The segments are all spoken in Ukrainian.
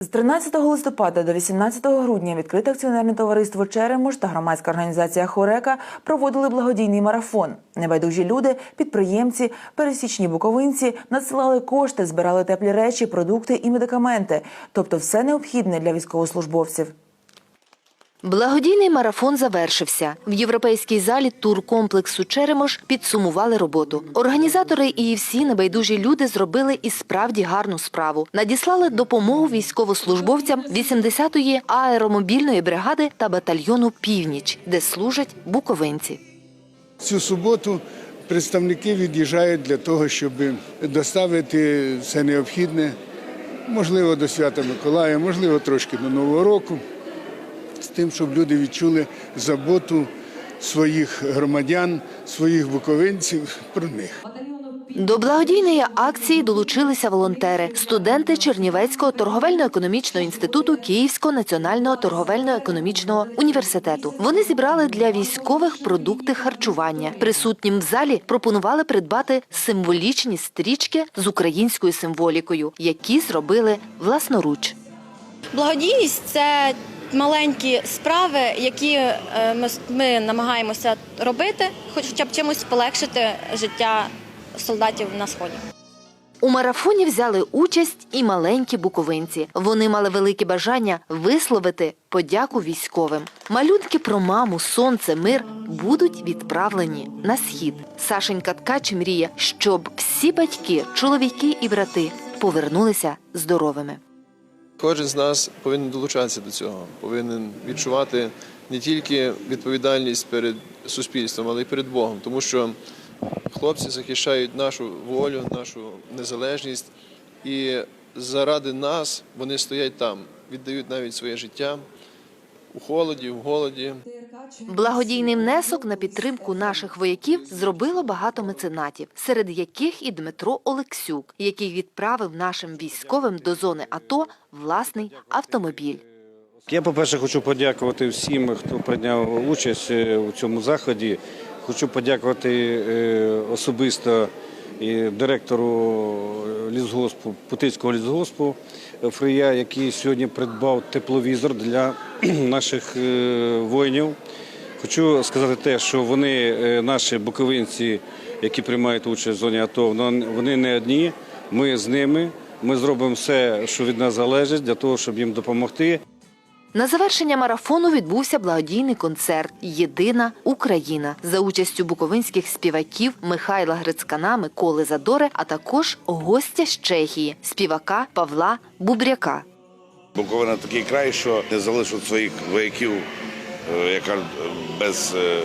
З 13 листопада до 18 грудня відкрите акціонерне товариство Черемош та громадська організація Хорека проводили благодійний марафон. Небайдужі люди, підприємці, пересічні буковинці надсилали кошти, збирали теплі речі, продукти і медикаменти, тобто все необхідне для військовослужбовців. Благодійний марафон завершився. В європейській залі туркомплексу Черемош підсумували роботу. Організатори і всі небайдужі люди зробили і справді гарну справу. Надіслали допомогу військовослужбовцям 80-ї аеромобільної бригади та батальйону Північ, де служать буковинці. Цю суботу представники від'їжджають для того, щоб доставити все необхідне, можливо, до свята Миколая, можливо, трошки до Нового року, тим, щоб люди відчули заботу своїх громадян, своїх буковинців про них. До благодійної акції долучилися волонтери, студенти Чернівецького торговельно-економічного інституту Київського національного торговельно-економічного університету. Вони зібрали для військових продукти харчування. Присутнім в залі пропонували придбати символічні стрічки з українською символікою, які зробили власноруч. Благодійність це маленькі справи, які е, ми, намагаємося робити, хоча б чимось полегшити життя солдатів на сході. У марафоні взяли участь і маленькі буковинці. Вони мали велике бажання висловити подяку військовим. Малюнки про маму, сонце, мир будуть відправлені на схід. Сашенька Ткач мріє, щоб всі батьки, чоловіки і брати повернулися здоровими. Кожен з нас повинен долучатися до цього, повинен відчувати не тільки відповідальність перед суспільством, але й перед Богом, тому що хлопці захищають нашу волю, нашу незалежність, і заради нас вони стоять там, віддають навіть своє життя у холоді, в голоді. Благодійний внесок на підтримку наших вояків зробило багато меценатів, серед яких і Дмитро Олексюк, який відправив нашим військовим до зони АТО власний автомобіль. Я, по-перше, хочу подякувати всім, хто прийняв участь е, у цьому заході. Хочу подякувати е, особисто і директору лісгоспу, Путильського лісгоспу е, Фрия, який сьогодні придбав тепловізор для наших е, воїнів. Хочу сказати те, що вони, е, наші буковинці, які приймають участь в зоні АТО, вони не одні. Ми з ними. Ми зробимо все, що від нас залежить, для того, щоб їм допомогти. На завершення марафону відбувся благодійний концерт Єдина Україна за участю буковинських співаків Михайла Грицкана, Миколи Задори, а також гостя з Чехії, співака Павла Бубряка. Буковина такий край, що не залишить своїх вояків, е, як кажуть, без е,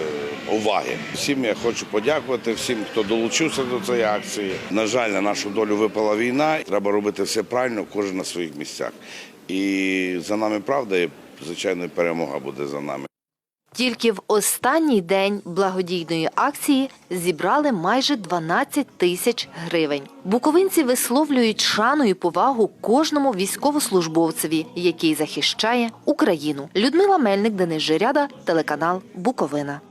уваги. Всім я хочу подякувати, всім, хто долучився до цієї акції. На жаль, на нашу долю випала війна. Треба робити все правильно, кожен на своїх місцях. І за нами правда, і звичайно, перемога буде за нами. Тільки в останній день благодійної акції зібрали майже 12 тисяч гривень. Буковинці висловлюють шану і повагу кожному військовослужбовцеві, який захищає Україну. Людмила Мельник, Денис Жиряда, телеканал Буковина.